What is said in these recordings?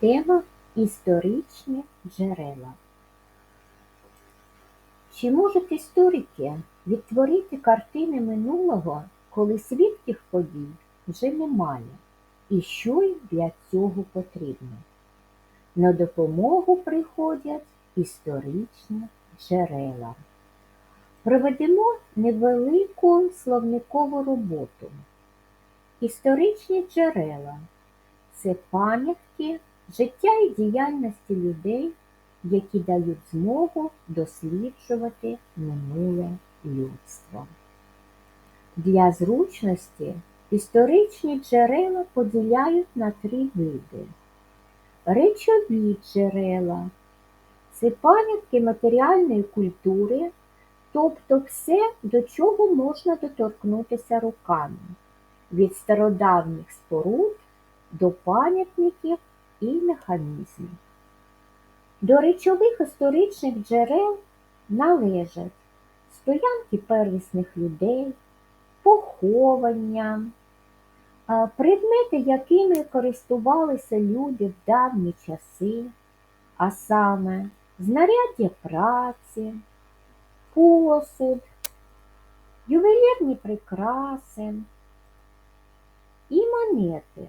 Тема історичні джерела. Чи можуть історики відтворити картини минулого, коли свідків подій вже немає, і що їм для цього потрібно? На допомогу приходять історичні джерела. Проведемо невелику словникову роботу. Історичні джерела це пам'ятки життя і діяльності людей, які дають змогу досліджувати минуле людство. Для зручності історичні джерела поділяють на три види. Речові джерела це пам'ятки матеріальної культури, тобто все, до чого можна доторкнутися руками, від стародавніх споруд до пам'ятників і механізмів. До речових історичних джерел належать стоянки первісних людей, поховання, предмети, якими користувалися люди в давні часи, а саме знаряддя праці, посуд, ювелірні прикраси і монети.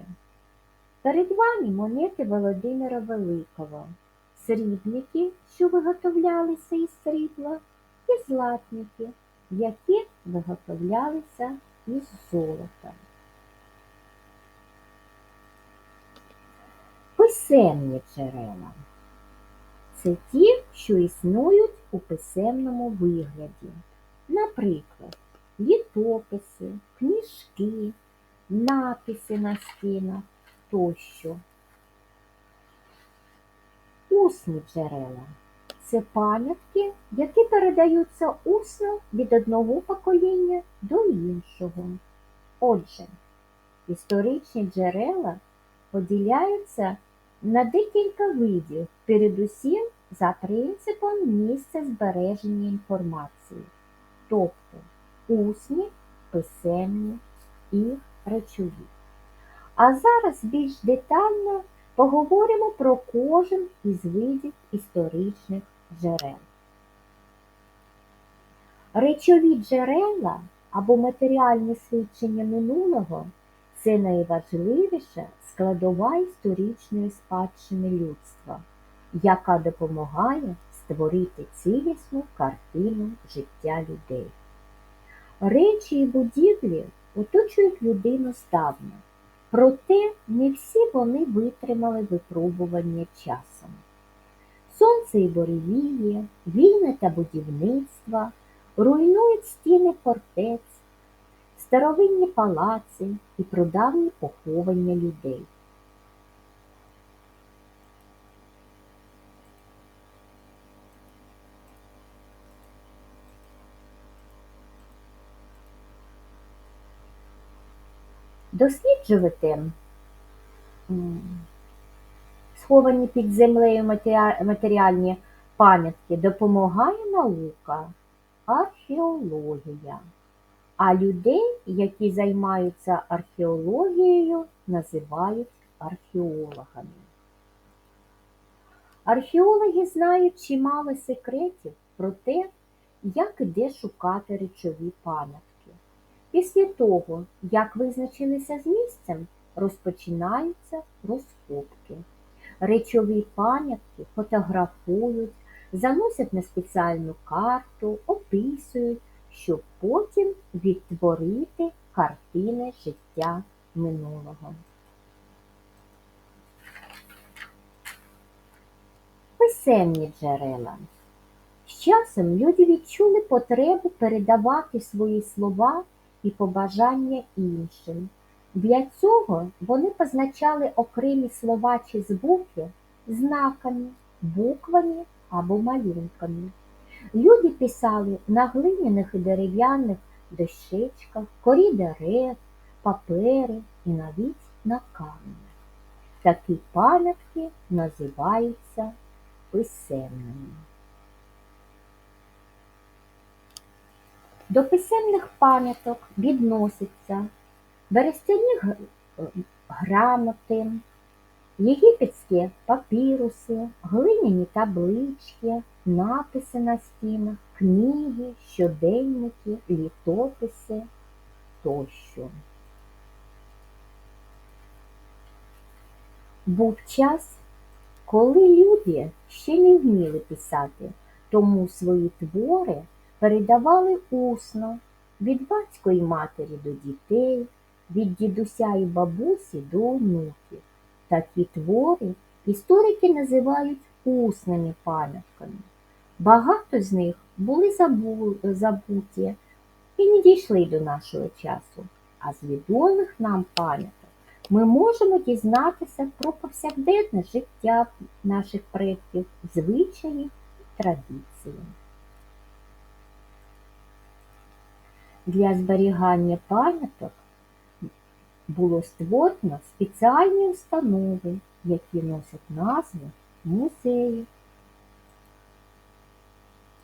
Перед вами монети Володимира Великого, срібники, що виготовлялися із срібла, і златники, які виготовлялися із золота. Писемні джерела це ті, що існують у писемному вигляді. Наприклад, літописи, книжки, написи на стінах тощо. Усні джерела це пам'ятки, які передаються усно від одного покоління до іншого. Отже, історичні джерела поділяються на декілька видів, передусім за принципом місця збереження інформації, тобто усні, писемні і речові. А зараз більш детально поговоримо про кожен із видів історичних джерел. Речові джерела або матеріальні свідчення минулого це найважливіша складова історичної спадщини людства, яка допомагає створити цілісну картину життя людей. Речі і будівлі оточують людину ставно. Проте не всі вони витримали випробування часом. Сонце і буревії, війни та будівництва руйнують стіни фортець, старовинні палаци і продавні поховання людей. Досліджувати сховані під землею матеріальні пам'ятки допомагає наука, археологія, а людей, які займаються археологією, називають археологами. Археологи знають чимало секретів про те, як і де шукати речові пам'ятки. Після того, як визначилися з місцем, розпочинаються розкопки. Речові пам'ятки фотографують, заносять на спеціальну карту, описують, щоб потім відтворити картини життя минулого. Писемні джерела. З часом люди відчули потребу передавати свої слова і побажання іншим. Для цього вони позначали окремі слова чи звуки знаками, буквами або малюнками. Люди писали на глиняних і дерев'яних дощечках, корі дерев, папери і навіть на камені. Такі пам'ятки називаються писемними. До писемних пам'яток відносяться берестяні грамоти, єгипетські папіруси, глиняні таблички, написи на стінах, книги, щоденники, літописи тощо. Був час, коли люди ще не вміли писати, тому свої твори передавали усно від батької матері до дітей, від дідуся і бабусі до онуків. Такі твори історики називають усними пам'ятками. Багато з них були забу- забуті і не дійшли до нашого часу. А з відомих нам пам'яток ми можемо дізнатися про повсякденне життя наших предків, звичаї і традиції. Для зберігання пам'яток було створено спеціальні установи, які носять назву музеї.